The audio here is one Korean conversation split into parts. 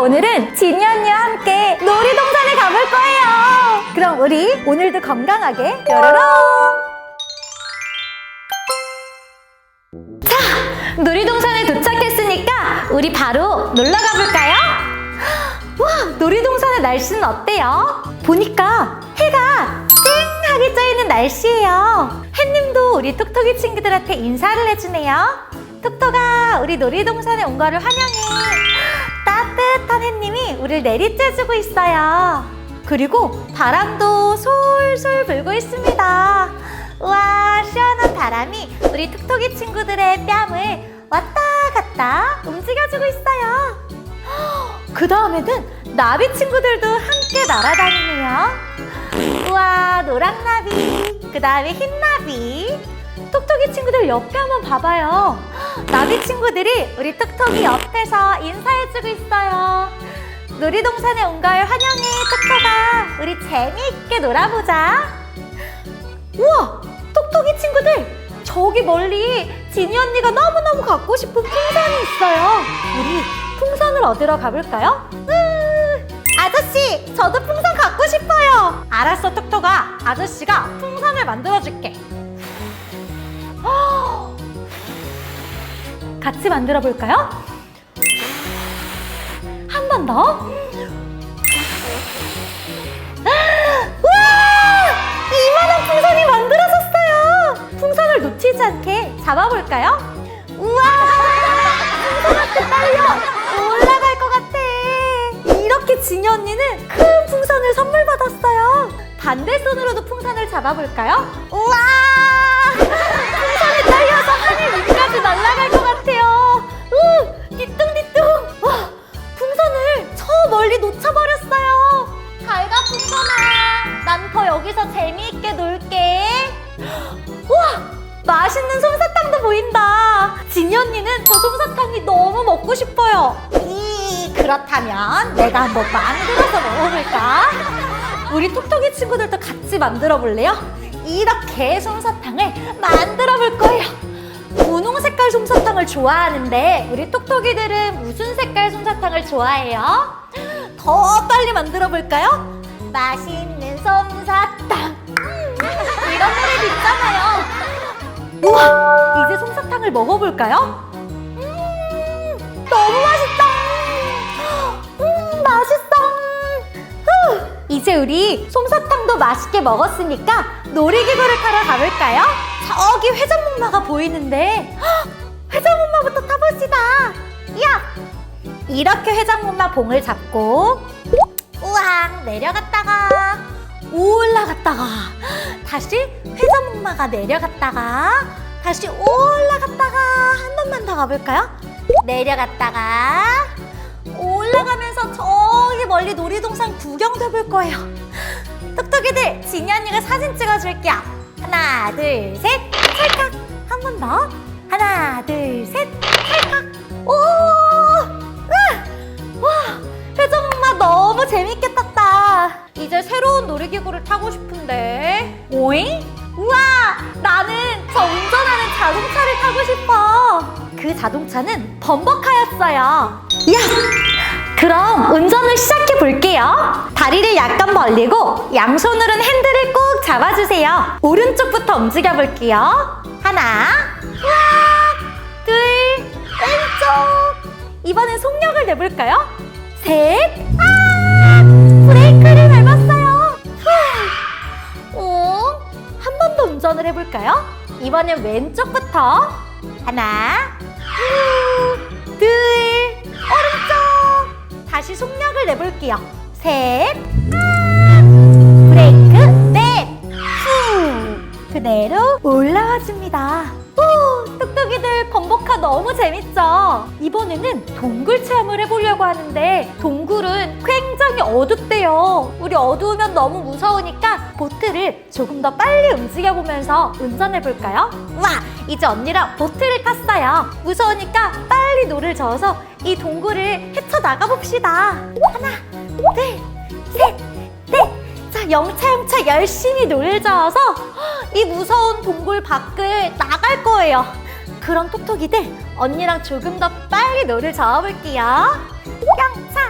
오늘은 지니 언니와 함께 놀이동산에 가볼 거예요. 그럼 우리 오늘도 건강하게 뾰로롱! 자, 놀이동산에 도착했으니까 우리 바로 놀러 가볼까요? 와, 놀이동산의 날씨는 어때요? 보니까 해가 쨍하게 쪄있는 날씨예요. 햇님도 우리 톡톡이 친구들한테 인사를 해주네요. 톡톡아, 우리 놀이동산에 온 거를 환영해. 따뜻한 햇님이 우리를 내리쬐주고 있어요. 그리고 바람도 솔솔 불고 있습니다. 우와, 시원한 바람이 우리 톡톡이 친구들의 뺨을 왔다 갔다 움직여주고 있어요. 그 다음에는 나비 친구들도 함께 날아다니네요. 우와, 노랑나비, 그 다음에 흰나비. 톡톡이 친구들 옆에 한번 봐봐요. 나비 친구들이 우리 톡톡이 옆에서 인사해주고 있어요. 놀이동산에 온 걸 환영해, 톡톡아. 우리 재미있게 놀아보자. 우와, 톡톡이 친구들. 저기 멀리 지니 언니가 너무너무 갖고 싶은 풍선이 있어요. 우리 풍선을 얻으러 가볼까요? 으, 아저씨, 저도 풍선 갖고 싶어요. 알았어, 톡톡아. 아저씨가 풍선을 만들어줄게. 헉, 같이 만들어 볼까요? 한 번 더. 이만한 풍선이 만들어졌어요. 풍선을 놓치지 않게 잡아볼까요? 우와! 풍선한테 딸려 올라갈 것 같아. 이렇게 지니 언니는 큰 풍선을 선물 받았어요. 반대 손으로도 풍선을 잡아볼까요? 우와! 위까지 날아갈 것 같아요. 우! 뒤뚱뒤뚱! 와! 풍선을 저 멀리 놓쳐버렸어요. 잘가 풍선아. 난 더 여기서 재미있게 놀게. 우와! 맛있는 솜사탕도 보인다. 지니 언니는 저 솜사탕이 너무 먹고 싶어요. 이 그렇다면 내가 한번 만들어서 먹어볼까? 우리 톡톡이 친구들도 같이 만들어 볼래요? 이렇게 솜사탕을 만들어 볼 거예요. 분홍 색깔 솜사탕을 좋아하는데 우리 톡톡이들은 무슨 색깔 솜사탕을 좋아해요? 더 빨리 만들어 볼까요? 맛있는 솜사탕 음, 이런 노래도 있잖아요. 우와, 이제 솜사탕을 먹어볼까요? 음, 너무 맛있다. 이제 우리 솜사탕도 맛있게 먹었으니까 놀이기구를 타러 가볼까요? 저기 회전목마가 보이는데 헉, 회전목마부터 타봅시다. 야, 이렇게 회전목마 봉을 잡고 우왕 내려갔다가 올라갔다가 다시 회전목마가 내려갔다가 다시 올라갔다가 한 번만 더 가볼까요? 내려갔다가 올라가면서 저기 멀리 놀이동산 구경도 해볼 거예요. 톡톡이들 지니 언니가 사진 찍어줄게요. 하나 둘 셋 찰칵 한 번 더 하나 둘 셋 찰칵 오 으아! 와 회전목마 너무 재밌게 탔다. 이제 새로운 놀이기구를 타고 싶은데. 오잉? 우와! 나는 저 운전하는 자동차를 타고 싶어. 그 자동차는 범버카였어요. 야! 그럼 운전을 시작해 볼게요. 다리를 약간 벌리고 양손으로는 핸들을 꼭 잡아주세요. 오른쪽부터 움직여 볼게요. 하나! 둘, 왼쪽. 이번엔 속력을 내볼까요? 셋, 아! 브레이크를 밟았어요. 후. 오, 한 번 더 운전을 해볼까요? 이번엔 왼쪽부터. 하나, 후, 둘. 다시 속력을 내볼게요. 셋, 아! 브레이크, 넷, 후. 그대로 올라와 줍니다. 오, 뚝뚝이들 범벅카 너무 재밌죠? 이번에는 동굴 체험을 해보려고 하는데 동굴은 굉장히 어둡대요. 우리 어두우면 너무 무서우니까 보트를 조금 더 빨리 움직여보면서 운전해볼까요? 와, 이제 언니랑 보트를 탔어요. 무서우니까 빨리 노를 저어서 이 동굴을 헤쳐나가봅시다. 하나, 둘, 셋, 넷. 자, 영차영차 열심히 노를 저어서 이 무서운 동굴 밖을 나갈 거예요. 그럼 톡톡이들 언니랑 조금 더 빨리 노를 저어볼게요. 영차,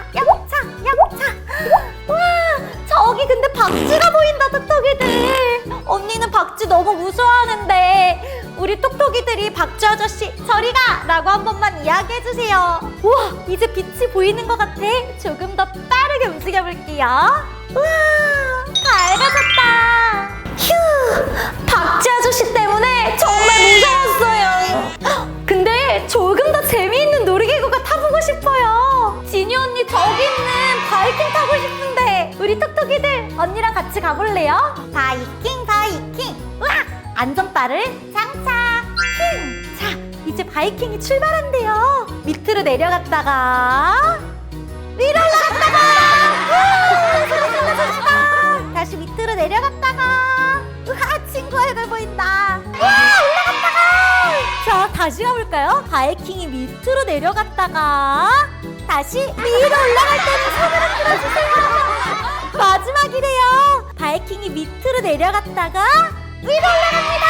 저기 근데 박쥐가 보인다, 톡톡이들. 언니는 박쥐 너무 무서워하는데 우리 톡톡이들이 박쥐 아저씨 저리 가! 라고 한 번만 이야기해주세요. 우와, 이제 빛이 보이는 것 같아. 조금 더 빠르게 움직여볼게요. 우와, 밝아졌다. 휴, 박쥐 아저씨 때문에 정말 무서웠어요. 근데 조금 더 재미있는 놀이기구가 타보고 싶어요. 지니 언니 저기 있는 바이킹 타고 싶은데 우리 톡톡이들 언니랑 같이 가볼래요? 바이킹 바이킹 우와! 안전바를 장착 힝! 자 이제 바이킹이 출발한대요. 밑으로 내려갔다가 위로 올라갔다가 질러 소리다. 다시 밑으로 내려갔다가 우와 친구 얼굴 보인다. 우와 올라갔다가 자 다시 가볼까요? 바이킹이 밑으로 내려갔다가 다시 위로 올라갈 때는 손을 흔들어주세요. 마지막이래요. 바이킹이 밑으로 내려갔다가 위로 올라갑니다.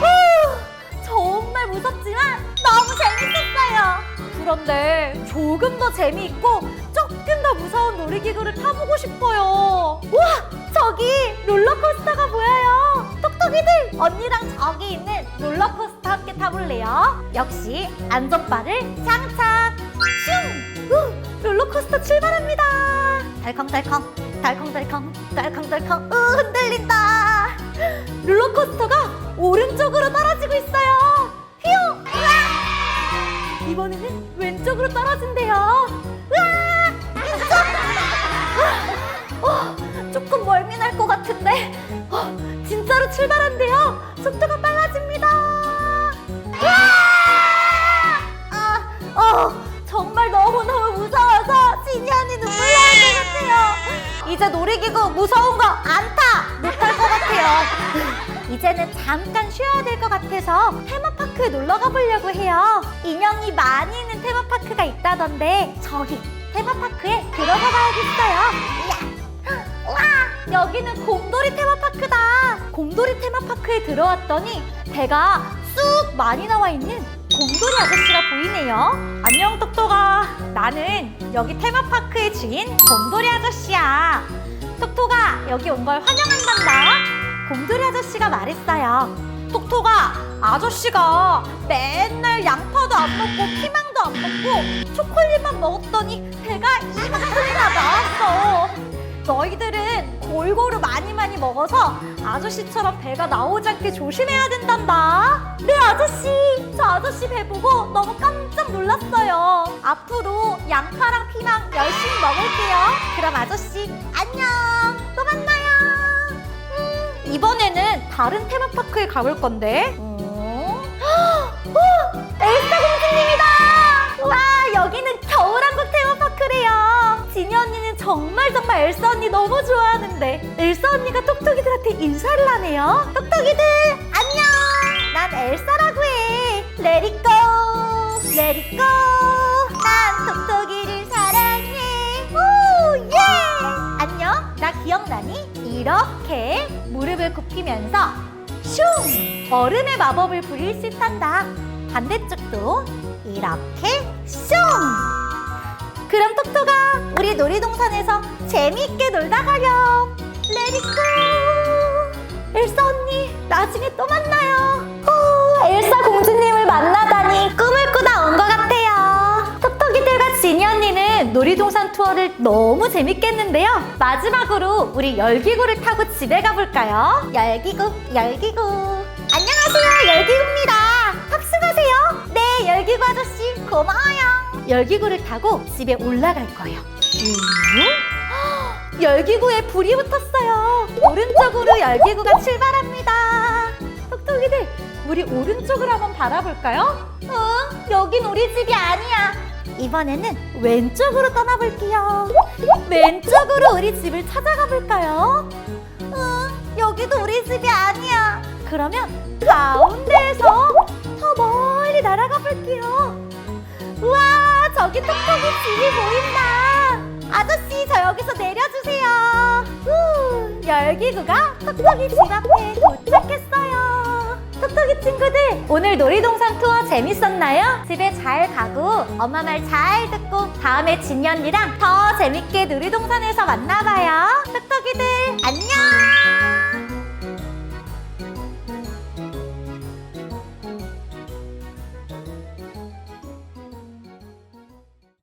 우! 정말 무섭지만 너무 재밌었어요. 그런데 조금 더 재미있고 조금 더 무서운 놀이기구를 타보고 싶어요. 우와! 저기 롤러코스터가 보여요. 톡톡이들 언니랑 저기 있는 롤러코스터 함께 타볼래요? 역시 안전바를 장착. 슝! 우! 롤러코스터 출발합니다. 달컹달컹, 달컹달컹, 달컹달컹. 으 흔들린다. 롤러코스터가 오른쪽으로 떨어지고 있어요. 휴! 우와! 이번에는 왼쪽으로 떨어진대요. 으아! 왼쪽! 어, 조금 멀미 날 것 같은데. 어, 진짜로 출발한대요. 속도가 이제는 잠깐 쉬어야 될 것 같아서 테마파크에 놀러 가보려고 해요. 인형이 많이 있는 테마파크가 있다던데 저기 테마파크에 들어가 봐야겠어요. 이야. 와 여기는 곰돌이 테마파크다. 곰돌이 테마파크에 들어왔더니 배가 쑥 많이 나와 있는 곰돌이 아저씨가 보이네요. 안녕 똑똑아. 나는 여기 테마파크의 주인 곰돌이 아저씨야. 톡톡아 여기 온 걸 환영한단다. 곰돌이 아저씨 가 말했어요. 톡톡아 아저씨가 맨날 양파도 안 먹고 피망도 안 먹고 초콜릿만 먹었더니 배가 이만큼이나 나왔어. 너희들은 골고루 많이 많이 먹어서 아저씨처럼 배가 나오지 않게 조심해야 된단다. 네 아저씨, 저 아저씨 배 보고 너무 깜짝 놀랐어요. 앞으로 양파랑 피망 열심히 먹을게요. 그럼 아저씨 안녕, 또 만나요. 음, 이번에는 다른 테마파크에 가볼 건데. 어? 어, 엘사 공주님이다. 와 여기는 겨울왕국 테마파크래요. 지니 언니는 정말 정말 엘사 언니 너무 좋아하는데 엘사 언니가 톡톡이들한테 인사를 하네요. 톡톡이들 안녕. 난 엘사라고 해. 레디고 레디고. 난 톡톡이를 사랑해. 오 예. 안녕. 나 기억나니? 이렇게 무릎을 굽히면서 슝! 얼음의 마법을 부릴 수 있단다. 반대쪽도 이렇게 슝! 그럼 톡톡아, 우리 놀이동산에서 재미있게 놀다 가렴. 레디고! 엘사 언니, 나중에 또 만나요. 오, 엘사 공주님을 투어를 너무 재밌게 했는데요. 마지막으로 우리 열기구를 타고 집에 가볼까요? 열기구, 열기구. 안녕하세요, 열기구입니다. 탑승하세요. 네, 열기구 아저씨, 고마워요. 열기구를 타고 집에 올라갈 거예요. 음? 열기구에 불이 붙었어요. 오른쪽으로 열기구가 출발합니다. 톡톡이들, 우리 오른쪽으로 한번 바라볼까요? 응, 여긴 우리 집이 아니야. 이번에는 왼쪽으로 떠나볼게요. 왼쪽으로 우리 집을 찾아가 볼까요? 응, 여기도 우리 집이 아니야. 그러면 가운데에서 더 멀리 날아가 볼게요. 우와, 저기 톡톡이 집이 보인다. 아저씨, 저 여기서 내려주세요. 후, 열기구가 톡톡이 집 앞에 도착했어요. 똑똑이 친구들 오늘 놀이동산 투어 재밌었나요? 집에 잘 가고 엄마 말 잘 듣고 다음에 진이 언니랑 더 재밌게 놀이동산에서 만나봐요 똑똑이들 안녕